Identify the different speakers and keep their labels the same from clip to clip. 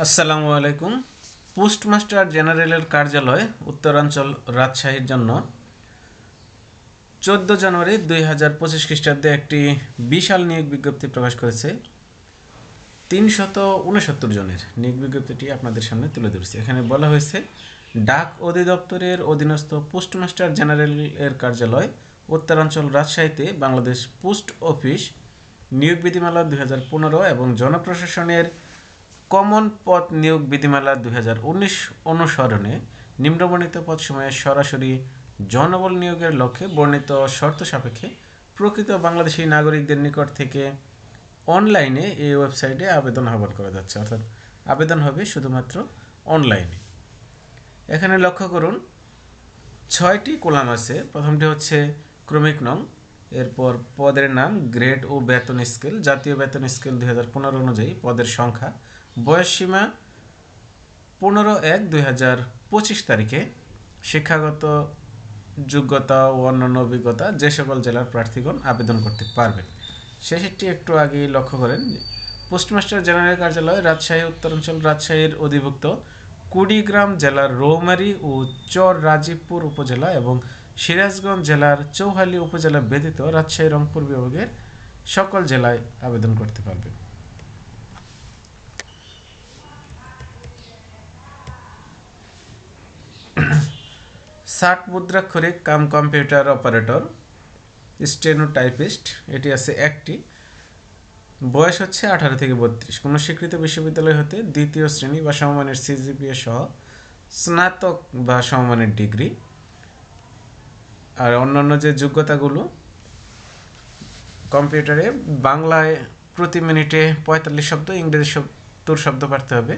Speaker 1: আসসালামু আলাইকুম। পোস্টমাস্টার জেনারেলের কার্যালয়, উত্তরাঞ্চল রাজশাহীর জন্য চোদ্দ জানুয়ারি দুই হাজার পঁচিশ খ্রিস্টাব্দে একটি বিশাল নিয়োগ বিজ্ঞপ্তি প্রকাশ করেছে। তিনশত উনসত্তর জনের নিয়োগ বিজ্ঞপ্তিটি আপনাদের সামনে তুলে ধরছি। এখানে বলা হয়েছে, ডাক অধিদপ্তরের অধীনস্থ পোস্টমাস্টার জেনারেলের কার্যালয়, উত্তরাঞ্চল রাজশাহীতে বাংলাদেশ পোস্ট অফিস নিয়োগ বিধিমালা দুই হাজার পনেরো এবং জনপ্রশাসনের কমন পদ নিয়োগ বিধিমালা দুই হাজার উনিশ অনুসরণে নিম্নবর্ণিত পদ সময়ে সরাসরি জনবল নিয়োগের লক্ষ্যে বর্ণিত শর্ত সাপেক্ষে প্রকৃত বাংলাদেশী নাগরিকদের নিকট থেকে অনলাইনে এই ওয়েবসাইটে আবেদন আহ্বান করা যাচ্ছে। অর্থাৎ আবেদন হবে শুধুমাত্র অনলাইনে। এখানে লক্ষ্য করুন, ছয়টি কলাম আছে। প্রথমটি হচ্ছে ক্রমিক নং, এরপর পদের নাম, গ্রেড ও বেতন স্কেল। জাতীয় বেতন স্কেল দুই হাজার পনেরো অনুযায়ী পদের সংখ্যা। বয়স সীমা পনেরো এক দুই হাজার পঁচিশ তারিখে। শিক্ষাগত যোগ্যতা ও অন্যান্য অভিজ্ঞতা যে সকল জেলার প্রার্থীগণ আবেদন করতে পারবেন। সেটি একটু আগে লক্ষ্য করেন পোস্টমাস্টার জেনারেল কার্যালয় রাজশাহী, উত্তরাঞ্চল রাজশাহীর অধিভুক্ত কুড়িগ্রাম জেলার রৌমারী ও চর রাজীবপুর উপজেলা এবং সিরাজগঞ্জ জেলার চৌহালি উপজেলা ব্যতীত রাজশাহী রংপুর বিভাগের সকল জেলায় আবেদন করতে পারবে ষাট মুদ্রাক্ষরিক cum computer operator steno typist এটি আছে একটি। বয়স হচ্ছে আঠারো থেকে বত্রিশ। কোনো স্বীকৃত বিশ্ববিদ্যালয় হতে দ্বিতীয় শ্রেণি বা সমমানের সিজিপিএ সহ স্নাতক বা সমমানের ডিগ্রি। আর অন্যান্য যে যোগ্যতাগুলো, কম্পিউটারে বাংলায় প্রতি মিনিটে পঁয়তাল্লিশ শব্দ, ইংরেজি সত্তর শব্দ পারতে হবে।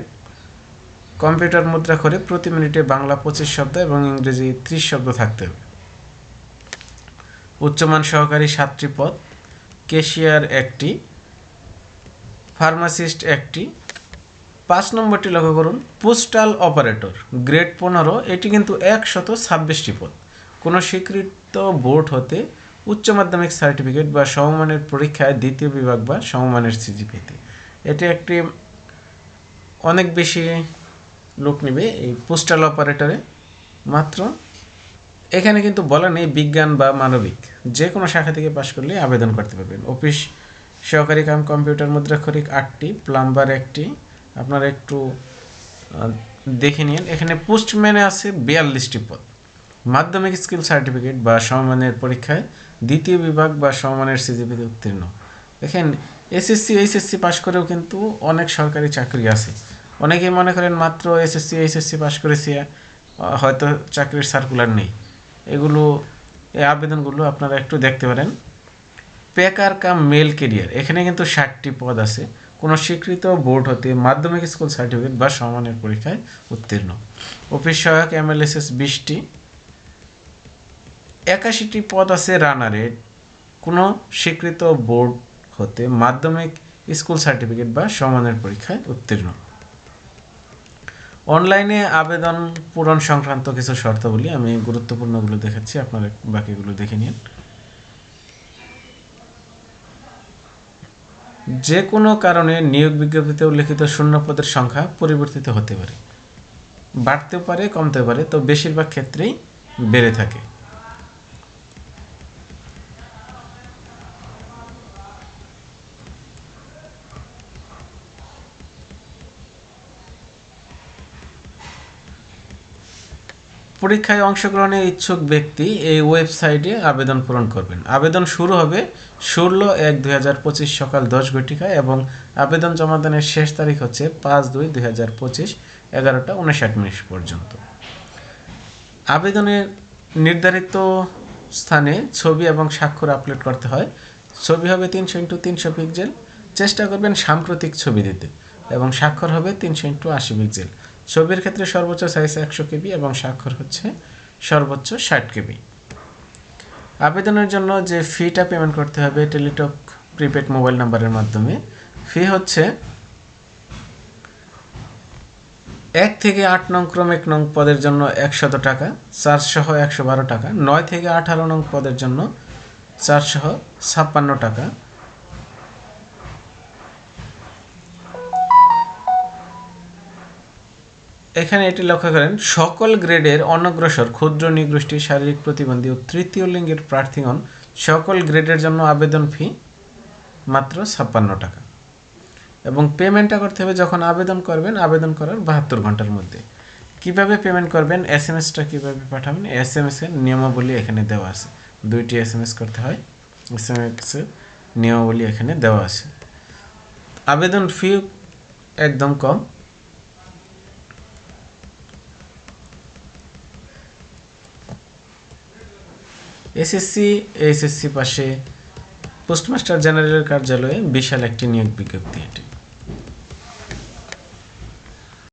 Speaker 1: কম্পিউটার মুদ্রা করে প্রতি মিনিটে বাংলা পঁচিশ শব্দ এবং ইংরেজি ত্রিশ শব্দ থাকতে হবে। উচ্চমান সহকারী সাতটি পদ কেশিয়ার একটি, ফার্মাসিস্ট একটি। পাঁচ নম্বরটি লক্ষ্য করুন, পোস্টাল অপারেটর, গ্রেড পনেরো, এটি কিন্তু একশত ছাব্বিশটি পদ। কোনো স্বীকৃত বোর্ড হতে উচ্চ মাধ্যমিক সার্টিফিকেট বা সমমানের পরীক্ষায় দ্বিতীয় বিভাগ বা সমমানের সিজিপিতে এটি একটি অনেক বেশি লোক নেবে এই পোস্টাল অপারেটরে মাত্র এখানে কিন্তু বলা নেই বিজ্ঞান বা মানবিক। যে কোনো শাখা থেকে পাশ করলে আবেদন করতে পারবেন। অফিস সহকারী কাম, কম্পিউটার, মুদ্রাক্ষরিক আটটি, প্লাম্বার একটি। আপনারা একটু দেখে নিন। এখানে পোস্টম্যানে আছে বিয়াল্লিশটি পদ। মাধ্যমিক স্কিল সার্টিফিকেট বা সমমানের পরীক্ষায় দ্বিতীয় বিভাগ বা সমমানের সিজিপিতে উত্তীর্ণ। দেখেন, এসএসসি, এইচএসসি পাশ করেও কিন্তু অনেক সরকারি চাকরি আছে। অনেকেই মনে করেন মাত্র এসএসসি এইচএসসি পাশ করেছি হয়তো চাকরির সার্কুলার নেই। এগুলো, এই আবেদনগুলো আপনারা একটু দেখতে পারেন। পেকার কাম মেল কেরিয়ার এখানে কিন্তু ষাটটি পদ আছে। কোনো স্বীকৃত বোর্ড হতে মাধ্যমিক স্কুল সার্টিফিকেট বা সমানের পরীক্ষায় উত্তীর্ণ। অফিস সহায়ক এমএলএসএস বিশটি। একাশিটি পদ আছে রানারে কোনো স্বীকৃত বোর্ড হতে মাধ্যমিক স্কুল সার্টিফিকেট বা সমানের পরীক্ষায় উত্তীর্ণ। অনলাইনে আবেদন পূরণ সংক্রান্ত কিছু শর্তাবলী আমি গুরুত্বপূর্ণগুলো দেখাচ্ছি, আপনারা বাকিগুলো দেখে নিন। যে কোনো কারণে নিয়োগ বিজ্ঞপ্তিতে উল্লেখিত শূন্য পদের সংখ্যা পরিবর্তিত হতে পারে। বাড়তেও পারে কমতে পারে, তো বেশিরভাগ ক্ষেত্রেই বেড়ে থাকে। পরীক্ষায় অংশগ্রহণের ইচ্ছুক ব্যক্তি এই ওয়েবসাইটে আবেদন পূরণ করবেন। আবেদন শুরু হবে ষোলো এক দুই হাজার পঁচিশ সকাল দশ ঘটিকায় এবং আবেদন জমাদানের শেষ তারিখ হচ্ছে পাঁচ দুই দুই হাজার পঁচিশ এগারোটা উনষাট মিনিট পর্যন্ত। আবেদনের নির্ধারিত স্থানে ছবি এবং স্বাক্ষর আপলোড করতে হয়। ছবি হবে তিনশো ইন্টু তিনশো পিক্সেল। চেষ্টা করবেন সাম্প্রতিক ছবি দিতে এবং স্বাক্ষর হবে তিনশো ইন্টু আশি পিক্সেল। ছবির ক্ষেত্রে সর্বোচ্চ সাইজ একশো কেবি এবং স্বাক্ষর হচ্ছে সর্বোচ্চ ষাট কেবি। আবেদনের জন্য যে ফিটা পেমেন্ট করতে হবে টেলিটক প্রিপেড মোবাইল নাম্বারের মাধ্যমে ফি হচ্ছে এক থেকে আট নং ক্রমিক নং পদের জন্য একশত টাকা চার্জ সহ একশো বারো টাকা, নয় থেকে আঠারো নং পদের জন্য সহ ছাপ্পান্ন টাকা এখানে এটি লক্ষ্য করেন, সকল গ্রেডের অনগ্রসর, ক্ষুদ্র নিগোষ্ঠী শারীরিক প্রতিবন্ধী ও তৃতীয় লিঙ্গের প্রার্থীগণ সকল গ্রেডের জন্য আবেদন ফি মাত্র ছাপ্পান্ন টাকা। এবং পেমেন্টটা করতে হবে যখন আবেদন করবেন, আবেদন করার বাহাত্তর ঘণ্টার মধ্যে। কীভাবে পেমেন্ট করবেন এস এম এসটা কীভাবে পাঠাবেন এস এম এসের নিয়মাবলী এখানে দেওয়া আছে। দুইটি এস এম এস করতে হয় এস এম এসের নিয়মাবলী এখানে দেওয়া আছে। আবেদন ফি একদম কম এসএসসি এইচএসসি পাশে পোস্টমাস্টার জেনারেলের কার্যালয়ে বিশাল একটি নিয়োগ বিজ্ঞপ্তি এটি।